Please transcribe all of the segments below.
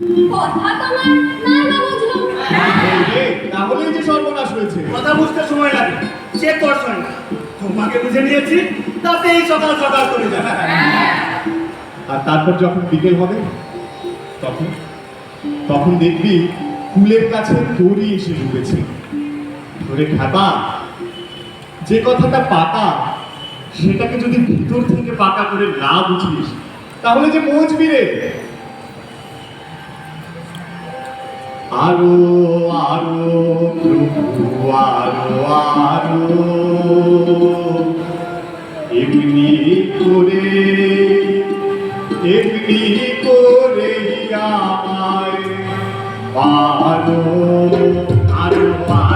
কথা তোমার নাই বা বুঝলুম তাহলেই যে সর্বনাশ হয়েছে। কথা বুঝতে সময় লাগে। সে সঙ্গে না। তোমাকে বুঝে নিয়েছি তাতে এই সকাল সকাল করে যাবে আর তারপর যখন বিকেল হবে, তখন তখন দেখবি ফুলের কাছে দড়ি এসে ঢুকেছে ধরে খাবা যে কথাটা পাকা, সেটাকে যদি ভিতর থেকে পাকা করে না বুঝিস, তাহলে যে মজবি রে। আরও আরও আরও আরও। এমনি করে এমনি করে আমায় আরও আরও।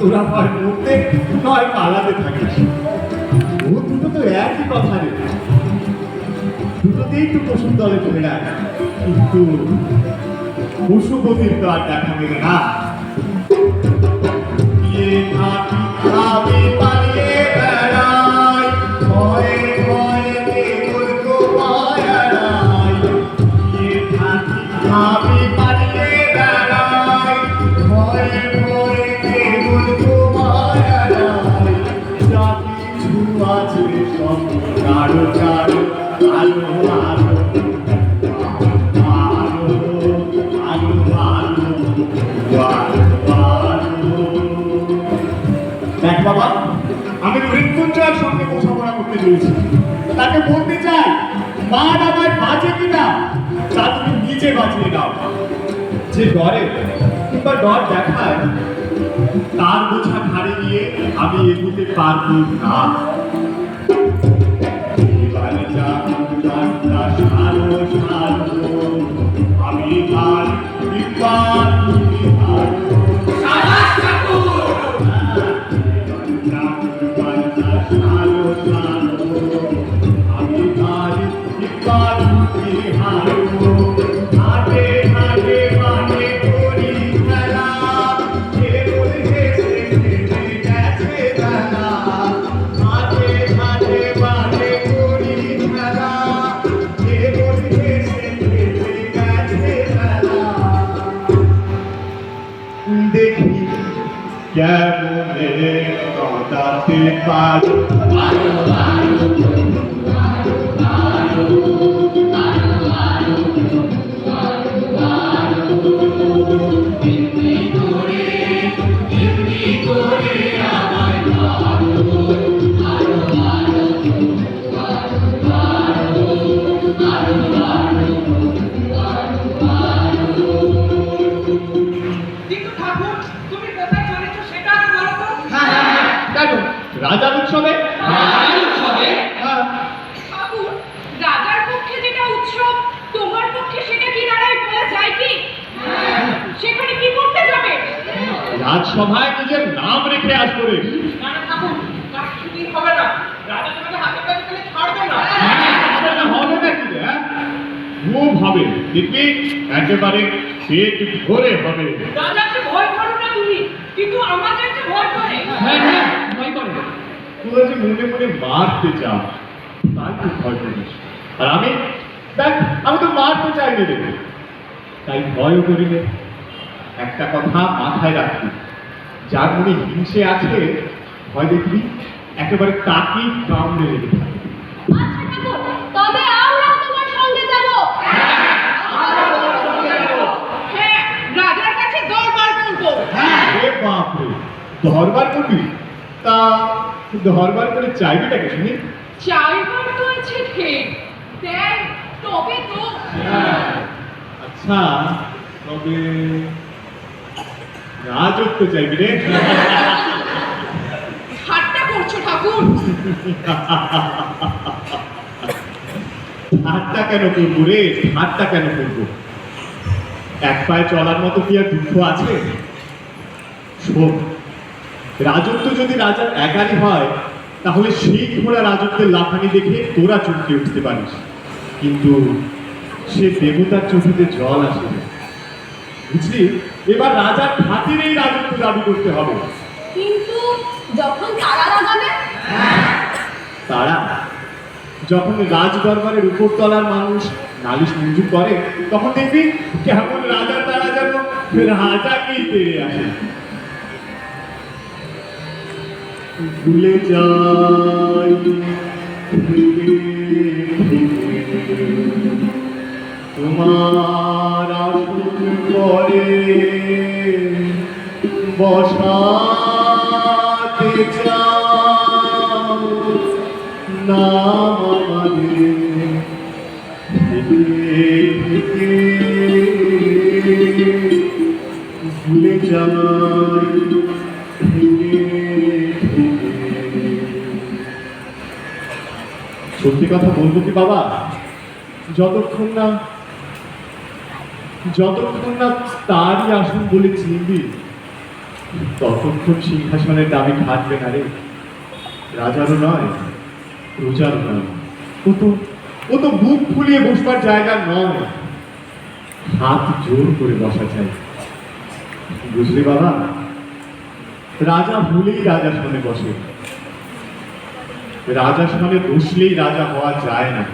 তোরা হয় মরতে নয় পালাতে থাকিস। ও দুটো তো একই কথা রে। দুটোতেই তো পশুর দলে চলে যায়। কিন্তু পশুপতির তো আর দেখা মেলে না। বাবা, আমি মৃত্যুঞ্জয়ের সঙ্গে বোঝাপড়া করতে চলেছি। তাকে বলতে চাই, মা আমায় বাঁচে কিনা তা তুমি নিজে বাঁচিয়ে দাও। যে ডরে কিংবা ডর দেখায়, তার বোঝা ঘাড়ে নিয়ে আমি এগুতে পারব না। এবারে সারো কেমনে কাঁদাতে পারো পারো পারো Lord. কেন রাজার উৎসবে? হ্যাঁ, ঠাকুর রাজার পক্ষে যেটা উৎসব তোমার পক্ষে সেটা কি দাঁড়ায় বলা যায় কি? সেখানে কি করতে যাবে? রাজসভায় নিজের নাম রেখে আসব। রে না না ঠাকুর তার কিছুদিন হবে না। রাজা তোমাকে হাতে কাছে ফেলে ছাড়বে না। হবে না, হবে রে, হ্যাঁ? খুব হবে দেখবি একেবারে পেট ভরে হবে। রাজাকে ভয় করো না তুমি কিন্তু আমাদেরকে ভয় করে হ্যাঁ হ্যাঁ ভয় করে যে মনে মনে মারতে চাও তাই তো ভয় করিস আর আমি দেখ আমি তো মারতে চাই রে। তাই ভয় করি রে একটা কথা মাথায় রাখবি যার মনে হিংসে আছে ভয় দেখবি একেবারে কামড়ে রেখে থাকে আচ্ছা তবে আমরাও তোমার সঙ্গে যাব। হ্যাঁ রাজার কাছে দরবার বাপরে করবি? তা ধরবার করে চাইবিটাকে শুনি? চাইবার তো আছে ঠিক। দেখ তবে তো। আচ্ছা তবে রাজত্ব চাইবি রে। ঠাট্টা করছ ঠাকুর। ঠাট্টা কেন করব রে? ঠাট্টা কেন করব? এক পায়ে চলার মতো কি আর দুঃখ আছে? শোন রাজত্ব যদি রাজার একারই হয় তাহলে সেই ঘোড়া রাজত্বের লাফানি দেখে তোরা চমকে উঠতে পারিস। কিন্তু সে দেবতার চোখেতে জল আসে বুঝলি? এবার রাজার খাতিরেই রাজত্ব দাবি করতে হবে। কিন্তু যখন তারা লাগাবে? তারা? যখন রাজ দরবারের উপর তলার মানুষ নালিশ মঞ্জুর করে তখন দেখবি কেমন রাজা তারা যেন রাজাকেই তেড়ে আসে। ভুলে যাই। তোমার আসন করে বসাতে চাও। নাম আমাদের সত্যি কথা বলব কি বাবা? যতক্ষণ না যতক্ষণ না তারই আসন বলে চিনবি, ততক্ষণ সিংহাসনের দাবি খাটবে না রে। রাজারও নয়, প্রজারও নয়। ও তো ও তো বুক ফুলিয়ে বসবার জায়গা নয়। হাত জোর করে বসা চাই। বুঝলি বাবা? রাজা ভুলেই রাজা সনে বসে। রাজা সামনে বসলেই রাজা হওয়া যায় না।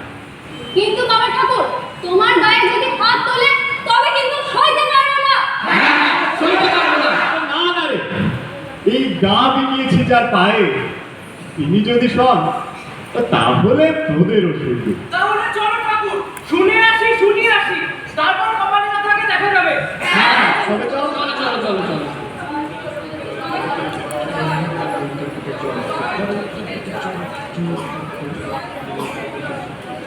কিন্তু বাবা ঠাকুর তোমার গায়ে যদি হাত তোলে তবে কিন্তু সইতে পারব না। সইতে পারব না। না না রে এই গা বেরিয়েছে যার পায়ে তিনি যদি সব তাহলে তোদেরও শুধু